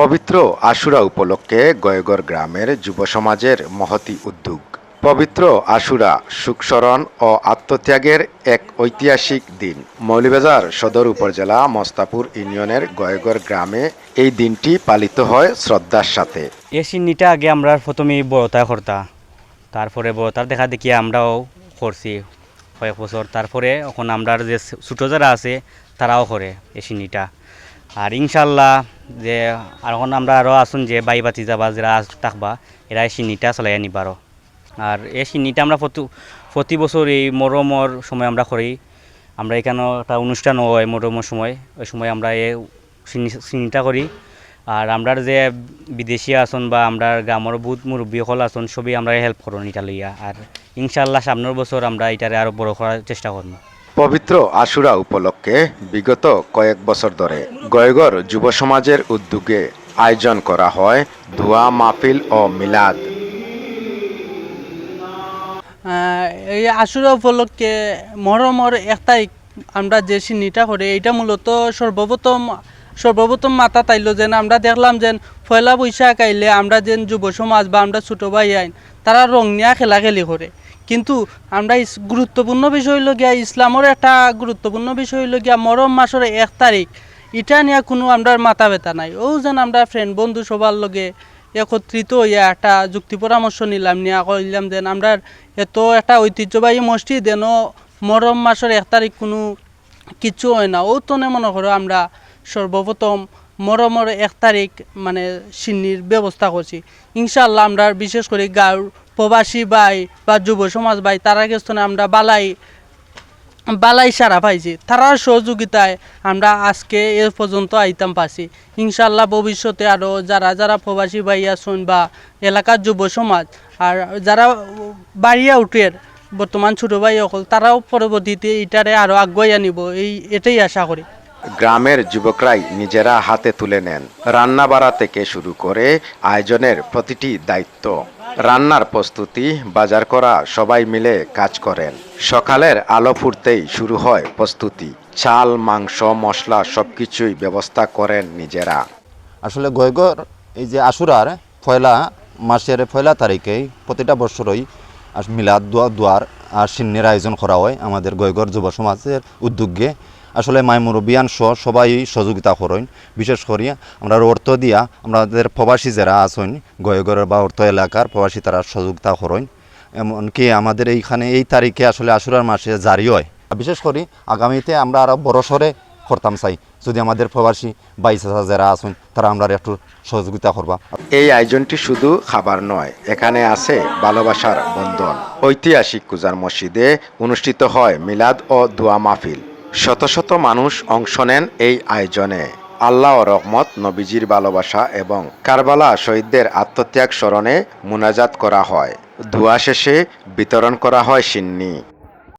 পবিত্র আশুরা উপলক্ষে গয়গড় গ্রামের যুব সমাজের মহতি উদ্যোগ। পবিত্র আশুরা সুখস্মরণ ও আত্মত্যাগের এক ঐতিহাসিক দিন। মৌলিবাজার সদর উপজেলা মস্তাপুর ইউনিয়নের গয়গড় গ্রামে এই দিনটি পালিত হয় শ্রদ্ধার সাথে। এই সিন্নিটা আগে আমরা প্রথমে বড়তা করতা। তারপরে বড়তার দেখা দেখি আমরাও করছি কয়েক বছর। তারপরে এখন আমরা যে ছোটো যারা আছে, তারাও করে এই সিন্নিটা। আর ইনশাল্লাহ যে, আর এখন আমরা আরও আসুন যে বাই বাতি যাবা, যারা থাকবা, এরা এই সিন্নিটা চলাই আনিবারও আর। এই সিন্নিটা আমরা প্রতি বছর এই মরমর সময় আমরা করি। আমরা এখানেও একটা অনুষ্ঠান হয় মরমের সময়, ওই সময় আমরা এই সিন্নিটা করি। আর আমরার যে বিদেশি আসন বা আমরা গ্রামের বহুত মুরব্বী সকল আসন সবই আমরা হেল্প করুন এটা লইয়া। আর ইনশাল্লাহ সামনের বছর আমরা এটারে আরও বড় করার চেষ্টা করব পবিত্র আশুরা উপলক্ষে বিগত কয়েক বছর ধরে গয়গড় যুব সমাজের উদ্যোগে আয়োজন করা হয় ধোয়া, মাহফিল ও মিলাদ। এই আশুরা উপলক্ষে মরমর এক তারিখ আমরা যে সিন্নিটা করি, এইটা মূলত সর্বপ্রথম সর্বপ্রথম মাথা তাইল যেন আমরা দেখলাম যেন পয়লা বৈশাখ আইলে আমরা যেন যুব সমাজ বা আমরা ছোটো ভাই আইন, তারা রং নিয়া খেলাখেলি করে। কিন্তু আমরা ইস- গুরুত্বপূর্ণ বিষয় হইল গিয়া ইসলামের একটা গুরুত্বপূর্ণ বিষয় হইল গিয়া মরম মাসের এক তারিখ। এটা নিয়ে কোনো আমরা মাথা ব্যথা নাই। ও যেন আমরা ফ্রেন্ড বন্ধু সবার লগে একত্রিত হইয়া একটা যুক্তি পরামর্শ নিলাম, নিয়া কইলাম যেন আমরা এত একটা ঐতিহ্যবাহী মসজিদ, যেন মরম মাসের এক তারিখ কোনো কিছু হয় না। ও তনে মনে করো আমরা সর্বপ্রথম মরমর এক তারিখ মানে সিন্নির ব্যবস্থা করছি। ইনশাল্লাহ আমরা বিশেষ করে গাঁর প্রবাসী ভাই বা যুব সমাজ ভাই, তারা কাছে আমরা বালাই বালাই সারা পাইছি। তারার সহযোগিতায় আমরা আজকে এ পর্যন্ত আইতাম পারছি ইনশাল্লাহ ভবিষ্যতে আরও যারা যারা প্রবাসী ভাই আছেন বা এলাকার যুব সমাজ, আর যারা বাড়িয়া উঠের বর্তমান ছোটো ভাই অকল, তারাও পরবর্তীতে এটারে আরও আগুয়াই আনিব। এই, এটাই আশা করি। গ্রামের যুবকরাই নিজেরা হাতে তুলে নেন। রান্না বাড়া থেকে শুরু করে আয়োজনের প্রতিটি দায়িত্ব। রান্নার প্রস্তুতি, বাজার করা, সবাই মিলে কাজ করেন। সকালের আলো ফুটতেই শুরু হয় প্রস্তুতি। চাল, মাংস, মশলা সবকিছুই ব্যবস্থা করেন নিজেরা। আসলে গয়গর, এই যে আশুরার পয়লা মাসের পয়লা তারিখে প্রতিটা বছরই মিলাদ, দোয়া, দুয়ার আর সিন্নের আয়োজন করা হয় আমাদের গয়গর যুব সমাজের উদ্যোগে। আসলে মাই মুরব্বিয়ান সহ সবাই সহযোগিতা করেন। বিশেষ করে আমরা অর্থ দিয়া আমাদের প্রবাসী যারা আছেন গয়গরের বা অর্থ এলাকার প্রবাসী তারা সহযোগিতা করেন। এমনকি আমাদের এইখানে এই তারিখে আসলে আশুরার মাসে জারি হয়। বিশেষ করে আগামীতে আমরা আরও বড়সরে করতাম চাই। যদি আমাদের প্রবাসী বাইশ হাজার যারা আছেন, তারা আমরা একটু সহযোগিতা করবা। এই আয়োজনটি শুধু খাবার নয়, এখানে আছে ভালোবাসার বন্ধন। ঐতিহাসিক কুজার মসজিদে অনুষ্ঠিত হয় মিলাদ ও দোয়া মাহফিল। শত শত মানুষ অংশ নেন এই আয়োজনে। আল্লাহ রহমত, নবীজির ভালোবাসা এবং কারবালা শহীদদের আত্মত্যাগ স্মরণে মুনাজাত করা হয়। ধোয়া শেষে বিতরণ করা হয় সিন্নি।